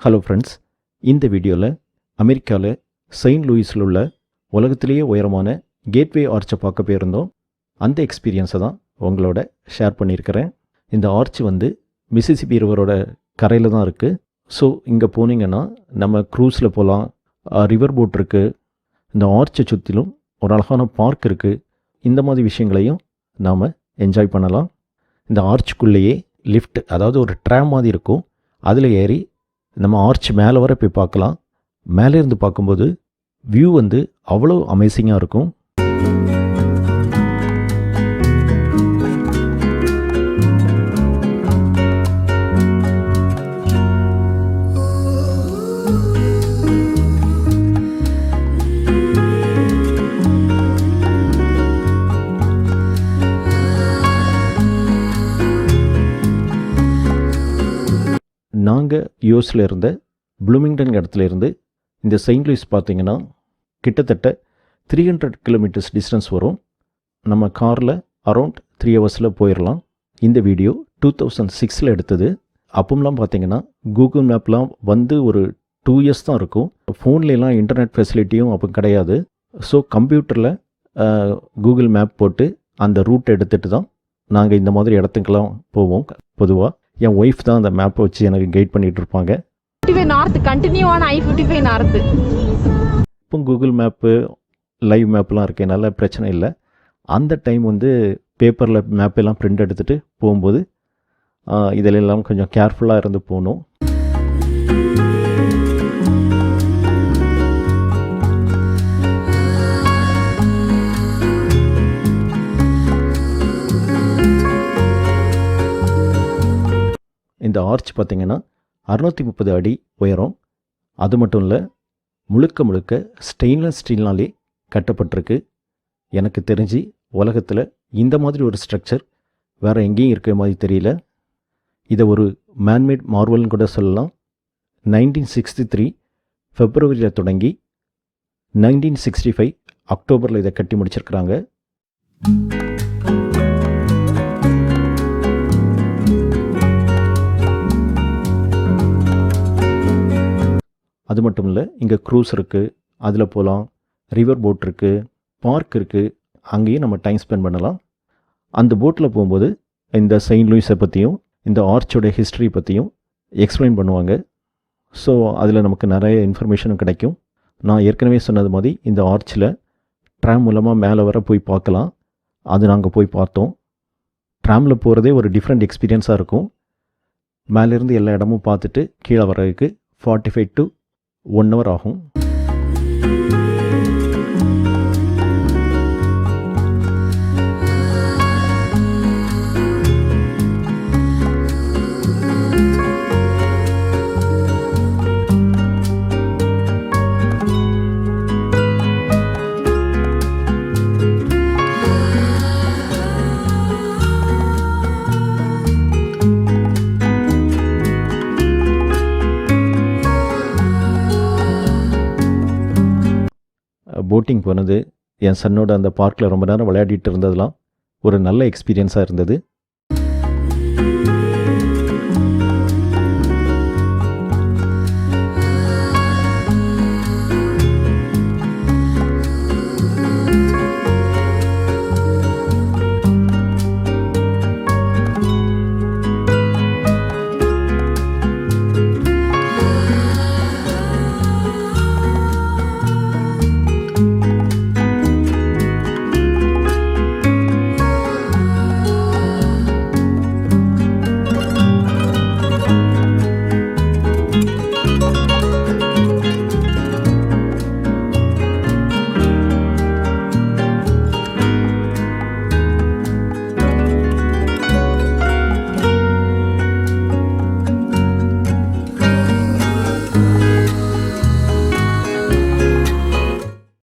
Hello friends இந்த வீடியோவில் அமெரிக்காவில் செயின்ட் லூயிஸில் உள்ள உலகத்திலேயே உயரமான கேட்வே ஆர்ச்சை பார்க்க போயிருந்தோம். அந்த எக்ஸ்பீரியன்ஸை தான் உங்களோட ஷேர் பண்ணியிருக்கிறேன். இந்த ஆர்ச் வந்து மிசிசிபி ரிவரோட கரையில் தான் இருக்குது ஸோ இங்கே போனீங்கன்னா நம்ம க்ரூஸில் போகலாம் ரிவர் போட் இருக்குது இந்த ஆர்ச்சை சுற்றிலும் ஒரு அழகான பார்க் இருக்குது இந்த மாதிரி விஷயங்களையும் நாம் என்ஜாய் பண்ணலாம். இந்த ஆர்ச்சுக்குள்ளேயே லிஃப்ட் அதாவது ஒரு ட்ராம் மாதிரி இருக்கும். அதில் ஏறி நம்ம ஆர்ச் மேலே வர போய் பார்க்கலாம். மேலே இருந்து பார்க்கும்போது வியூ வந்து அவ்வளோ அமேசிங்காக இருக்கும். நாங்கள் யூஎஸில் இருந்த ப்ளூமிங்டன் இடத்துல இருந்து இந்த செயின்ட் லூயிஸ் பார்த்தீங்கன்னா கிட்டத்தட்ட த்ரீ ஹண்ட்ரட் கிலோமீட்டர்ஸ் டிஸ்டன்ஸ் வரும். நம்ம காரில் அரௌண்ட் த்ரீ ஹவர்ஸில் போயிடலாம் இந்த வீடியோ டூ தௌசண்ட் சிக்ஸில் எடுத்தது. அப்போம்லாம் பார்த்தீங்கன்னா கூகுள் மேப்லாம் வந்து ஒரு டூ இயர்ஸ் தான் இருக்கும். ஃபோன்லலாம் இன்டர்நெட் ஃபெசிலிட்டியும் அப்போ கிடையாது. ஸோ கம்ப்யூட்டரில் கூகுள் மேப் போட்டு அந்த ரூட் எடுத்துகிட்டு தான் நாங்கள் இந்த மாதிரி இடத்துக்கெல்லாம் போவோம். பொதுவாக என் ஒய்ஃப் தான் அந்த மேப்பை வச்சு எனக்கு கைட் பண்ணிகிட்டு இருப்பாங்க. ஃபிஃப்டி ஃபைவ் நார்த் கண்டினியூவான ஐ ஃபிஃப்டி ஃபைவ் நார்த்து இப்போ கூகுள் மேப்பு லைவ் மேப்லாம் இருக்கனால பிரச்சனை இல்லை. அந்த டைம் வந்து பேப்பரில் மேப்பெல்லாம் பிரிண்ட் எடுத்துகிட்டு போகும்போது ஆஹ், இதில் எல்லாம் கொஞ்சம் கேர்ஃபுல்லாக இருந்து போகணும். இந்த ஆர்ச் பார்த்தீங்கன்னா அறுநூற்றி முப்பது அடி உயரம். அது மட்டும் இல்லை முழுக்க முழுக்க ஸ்டெயின்லெஸ் ஸ்டீல்னாலே கட்டப்பட்டிருக்கு. எனக்கு தெரிஞ்சு உலகத்தில் இந்த மாதிரி ஒரு ஸ்ட்ரக்சர் வேறு எங்கேயும் இருக்கிற மாதிரி தெரியல. இதை ஒரு மேன்மேட் மார்வல்னு கூட சொல்லலாம். நைன்டீன் சிக்ஸ்டி த்ரீ ஃபெப்ரவரியில் தொடங்கி நைன்டீன் சிக்ஸ்டி ஃபைவ் அக்டோபரில் இதை கட்டி முடிச்சிருக்கிறாங்க. அது மட்டும் இல்லை இங்கே க்ரூஸ் இருக்குது அதில் போகலாம் ரிவர் போட் இருக்குது பார்க் இருக்குது அங்கேயும் நம்ம டைம் ஸ்பெண்ட் பண்ணலாம். அந்த போட்டில் போகும்போது இந்த செயின்ட் லூயிஸை பற்றியும் இந்த ஆர்ச்சோட ஹிஸ்ட்ரி பற்றியும் எக்ஸ்பிளைன் பண்ணுவாங்க. ஸோ அதில் நமக்கு நிறைய இன்ஃபர்மேஷனும் கிடைக்கும். நான் ஏற்கனவே சொன்னது மாதிரி இந்த ஆர்ச்சில் ட்ராம் மூலமாக மேலே வர போய் பார்க்கலாம். அது நாங்கள் போய் பார்த்தோம். ட்ராமில் போகிறதே ஒரு டிஃப்ரெண்ட் எக்ஸ்பீரியன்ஸாக இருக்கும். மேலேருந்து எல்லா இடமும் பார்த்துட்டு கீழே வர்றதுக்கு forty five to one hour ஆகும். போட்டிங் போனது. என் சன்னோட அந்த பார்க்கில் ரொம்ப நேரம் விளையாடிட்டு இருந்ததெல்லாம் ஒரு நல்ல எக்ஸ்பீரியன்ஸாக இருந்தது.